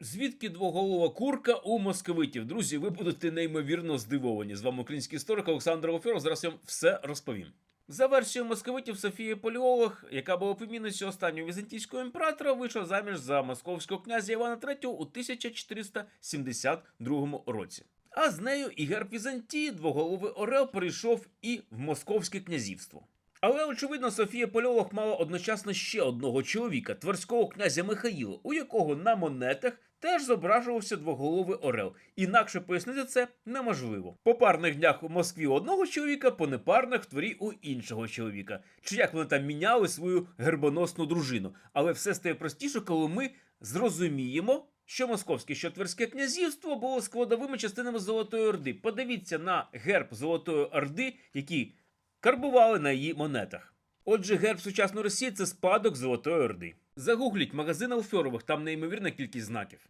Звідки двоголова курка у московитів? Друзі, ви будете неймовірно здивовані. З вами український історик Олександр Офіров. Зараз я вам все розповім. За версією московитів Софія Поліолог, яка була племінницею останнього візантійського імператора, вийшла заміж за московського князя Івана III у 1472 році. А з нею і герб Візантії, двоголовий Орел, перейшов і в Московське князівство. Але очевидно, Софія Польолог мала одночасно ще одного чоловіка, тверського князя Михаїла, у якого на монетах теж зображувався двоголовий орел. Інакше пояснити це неможливо. По парних днях у Москві одного чоловіка, по непарних в дворі у іншого чоловіка. Чи як вони там міняли свою гербоносну дружину. Але все стає простіше, коли ми зрозуміємо. Що московське, що тверське князівство було складовими частинами Золотої Орди. Подивіться на герб Золотої Орди, який карбували на її монетах. Отже, герб сучасної Росії це спадок Золотої Орди. Загугліть магазин Алфьорових, там неймовірна кількість знаків.